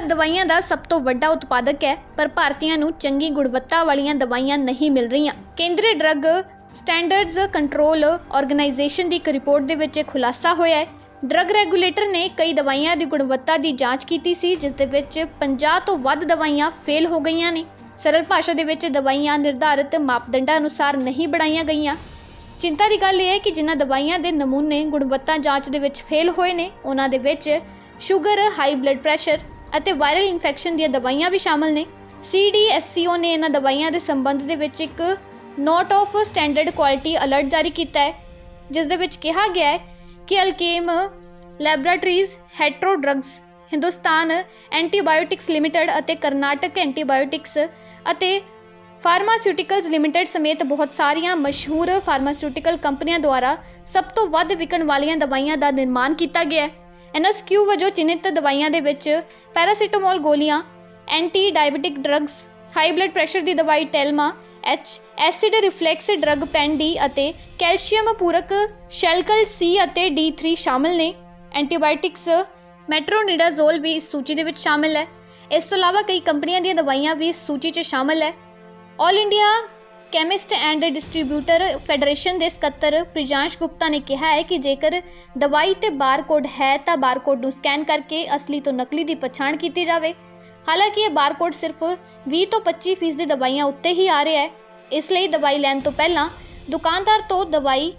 ਭਾਰਤ ਦਵਾਈਆਂ ਦਾ ਸਭ ਤੋਂ ਵੱਡਾ ਉਤਪਾਦਕ ਹੈ, ਪਰ ਭਾਰਤੀਆਂ ਨੂੰ ਚੰਗੀ ਗੁਣਵੱਤਾ ਵਾਲੀਆਂ ਦਵਾਈਆਂ ਨਹੀਂ ਮਿਲ ਰਹੀਆਂ। ਕੇਂਦਰੀ ਡਰੱਗ ਸਟੈਂਡਰਡਸ ਕੰਟਰੋਲ ਆਰਗੇਨਾਈਜੇਸ਼ਨ ਦੀ ਇੱਕ ਰਿਪੋਰਟ ਦੇ ਵਿੱਚ ਇਹ ਖੁਲਾਸਾ ਹੋਇਆ ਹੈ। ਡਰੱਗ ਰੈਗੂਲੇਟਰ ਨੇ ਕਈ ਦਵਾਈਆਂ ਦੀ ਗੁਣਵੱਤਾ ਦੀ ਜਾਂਚ ਕੀਤੀ ਸੀ, ਜਿਸ ਦੇ ਵਿੱਚ 50 ਤੋਂ ਵੱਧ ਦਵਾਈਆਂ ਫੇਲ ਹੋ ਗਈਆਂ ਨੇ। ਸਰਲ ਭਾਸ਼ਾ ਦੇ ਵਿੱਚ ਦਵਾਈਆਂ ਨਿਰਧਾਰਿਤ ਮਾਪਦੰਡਾਂ ਅਨੁਸਾਰ ਨਹੀਂ ਬਣਾਈਆਂ ਗਈਆਂ। ਚਿੰਤਾ ਦੀ ਗੱਲ ਇਹ ਹੈ ਕਿ ਜਿਨ੍ਹਾਂ ਦਵਾਈਆਂ ਦੇ ਨਮੂਨੇ ਗੁਣਵੱਤਾ ਜਾਂਚ ਦੇ ਵਿੱਚ ਫੇਲ ਹੋਏ ਨੇ, ਉਹਨਾਂ ਦੇ ਵਿੱਚ ਸ਼ੂਗਰ, ਹਾਈ ਬਲੱਡ ਪ੍ਰੈਸ਼ਰ ਅਤੇ ਵਾਇਰਲ ਇਨਫੈਕਸ਼ਨ ਦੀਆਂ ਦਵਾਈਆਂ ਵੀ ਸ਼ਾਮਲ ਨੇ। CDSCO ਨੇ ਇਹਨਾਂ ਦਵਾਈਆਂ ਦੇ ਸੰਬੰਧ ਦੇ ਵਿੱਚ ਇੱਕ not of standard quality alert ਜਾਰੀ ਕੀਤਾ ਹੈ, ਜਿਸ ਦੇ ਵਿੱਚ ਕਿਹਾ ਗਿਆ ਹੈ ਕਿ Alkem laboratories Hetero drugs Hindustan antibiotics limited ਅਤੇ ਕਰਨਾਟਕ ਐਂਟੀਬਾਇਓਟਿਕਸ ਅਤੇ ਫਾਰਮਾਸਿਊਟੀਕਲਸ ਲਿਮਟਿਡ ਸਮੇਤ ਬਹੁਤ ਸਾਰੀਆਂ ਮਸ਼ਹੂਰ ਫਾਰਮਾਸਿਊਟੀਕਲ ਕੰਪਨੀਆਂ ਦੁਆਰਾ ਸਭ ਤੋਂ ਵੱਧ ਵਿਕਣ ਵਾਲੀਆਂ ਦਵਾਈਆਂ ਦਾ ਨਿਰਮਾਣ ਕੀਤਾ ਗਿਆ ਹੈ। ਐਨਐਸਕਿਊ ਵਜੋਂ ਚਿੰਨਿਤ ਦਵਾਈਆਂ ਦੇ ਵਿੱਚ ਪੈਰਾਸੀਟਾਮੋਲ ਗੋਲੀਆਂ anti diabetic drugs, high blood pressure ਦੀ ਦਵਾਈ Telma, H, acid reflux drug Pan D ਅਤੇ ਕੈਲਸ਼ੀਅਮ ਪੂਰਕ ਸ਼ੈਲਕਲ ਸੀ ਅਤੇ D3 ਸ਼ਾਮਲ ਨੇ। ਐਂਟੀਬਾਇਓਟਿਕਸ ਮੈਟਰੋਨਿਡਾਜ਼ੋਲ ਵੀ ਇਸ ਸੂਚੀ ਦੇ ਵਿੱਚ ਸ਼ਾਮਲ ਹੈ। ਇਸ ਤੋਂ ਇਲਾਵਾ ਕਈ ਕੰਪਨੀਆਂ ਦੀਆਂ ਦਵਾਈਆਂ ਵੀ ਇਸ ਸੂਚੀ 'ਚ ਸ਼ਾਮਲ ਹੈ। All India chemist and distributor federation ਦੇ ਸਕੱਤਰ ਪ੍ਰਿਜਾਂਸ਼ ਗੁਪਤਾ ਨੇ ਕਿਹਾ ਹੈ ਕਿ ਜੇਕਰ ਦਵਾਈ ਤੇ ਬਾਰਕੋਡ ਹੈ ਤਾਂ ਬਾਰਕੋਡ ਨੂੰ ਸਕੈਨ ਕਰਕੇ ਅਸਲੀ ਤੋਂ ਨਕਲੀ ਦੀ ਪਛਾਣ ਕੀਤੀ ਜਾਵੇ। ਹਾਲਾਂਕਿ ਇਹ ਬਾਰਕੋਡ ਸਿਰਫ 20 ਤੋਂ 25% ਫੀਸਦੀ ਦੀ ਦਵਾਈਆਂ ਉੱਤੇ ਹੀ ਆ ਰਿਹਾ ਹੈ। ਇਸ ਲਈ ਦਵਾਈ ਲੈਣ ਤੋਂ ਪਹਿਲਾਂ ਦੁਕਾਨਦਾਰ ਤੋਂ ਦਵਾਈ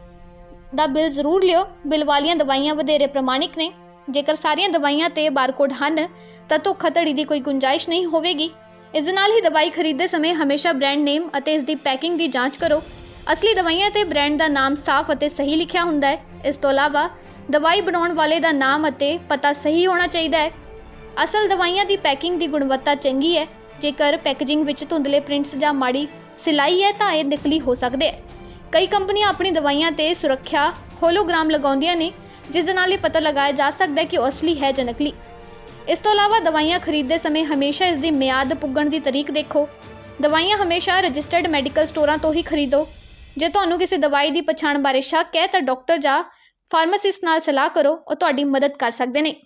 ਦਾ ਬਿੱਲ ਜ਼ਰੂਰ ਲਿਓ। ਬਿੱਲ ਵਾਲੀਆਂ ਦਵਾਈਆਂ ਵਧੇਰੇ ਪ੍ਰਮਾਣਿਕ ਨੇ। ਜੇਕਰ ਸਾਰੀਆਂ ਦਵਾਈਆਂ ਤੇ ਬਾਰਕੋਡ ਹਨ, ਤਾਂ ਧੋਖਾਧੜੀ ਦੀ ਕੋਈ ਗੁੰਜਾਇਸ਼ ਨਹੀਂ ਹੋਵੇਗੀ। ਇਸ ਦੇ ਨਾਲ ਹੀ ਦਵਾਈ ਖਰੀਦਦੇ ਸਮੇਂ ਹਮੇਸ਼ਾ ਬ੍ਰਾਂਡ ਨੇਮ ਅਤੇ ਇਸ ਦੀ ਪੈਕਿੰਗ ਦੀ ਜਾਂਚ ਕਰੋ। ਅਸਲੀ ਦਵਾਈਆਂ ਤੇ ਬ੍ਰਾਂਡ ਦਾ ਨਾਮ ਸਾਫ਼ ਅਤੇ ਸਹੀ ਲਿਖਿਆ ਹੁੰਦਾ ਹੈ। ਇਸ ਤੋਂ ਇਲਾਵਾ ਦਵਾਈ ਬਣਾਉਣ ਵਾਲੇ ਦਾ ਨਾਮ ਅਤੇ ਪਤਾ ਸਹੀ ਹੋਣਾ ਚਾਹੀਦਾ ਹੈ। ਅਸਲ ਦਵਾਈਆਂ ਦੀ ਪੈਕਿੰਗ ਦੀ ਗੁਣਵੱਤਾ ਚੰਗੀ ਹੈ। ਜੇਕਰ ਪੈਕੇਜਿੰਗ ਵਿੱਚ ਧੁੰਦਲੇ ਪ੍ਰਿੰਟਸ ਜਾਂ ਮਾੜੀ ਸਿਲਾਈ ਹੈ ਤਾਂ ਇਹ ਨਕਲੀ ਹੋ ਸਕਦੇ ਹੈ। ਕਈ ਕੰਪਨੀਆਂ ਆਪਣੀ ਦਵਾਈਆਂ ਤੇ ਸੁਰੱਖਿਆ ਹੋਲੋਗ੍ਰਾਮ ਲਗਾਉਂਦੀਆਂ ਨੇ, ਜਿਸ ਦੇ ਨਾਲ ਇਹ ਪਤਾ ਲਗਾਇਆ ਜਾ ਸਕਦਾ ਹੈ ਕਿ ਉਹ ਅਸਲੀ ਹੈ ਜਾਂ ਨਕਲੀ। ਇਸ ਤੋਂ ਇਲਾਵਾ ਦਵਾਈਆਂ ਖਰੀਦਦੇ ਸਮੇਂ ਹਮੇਸ਼ਾ ਇਸ ਦੀ ਮਿਆਦ ਪੁੱਗਣ ਦੀ ਤਰੀਕ ਦੇਖੋ। ਦਵਾਈਆਂ ਹਮੇਸ਼ਾ ਰਜਿਸਟਰਡ ਮੈਡੀਕਲ ਸਟੋਰਾਂ ਤੋਂ ਹੀ ਖਰੀਦੋ। ਜੇ ਤੁਹਾਨੂੰ ਕਿਸੇ ਦਵਾਈ ਦੀ ਪਛਾਣ ਬਾਰੇ ਸ਼ੱਕ ਹੈ ਤਾਂ ਡਾਕਟਰ ਜਾਂ ਫਾਰਮਾਸਿਸਟ ਨਾਲ ਸਲਾਹ ਕਰੋ, ਉਹ ਤੁਹਾਡੀ ਮਦਦ ਕਰ ਸਕਦੇ ਨੇ।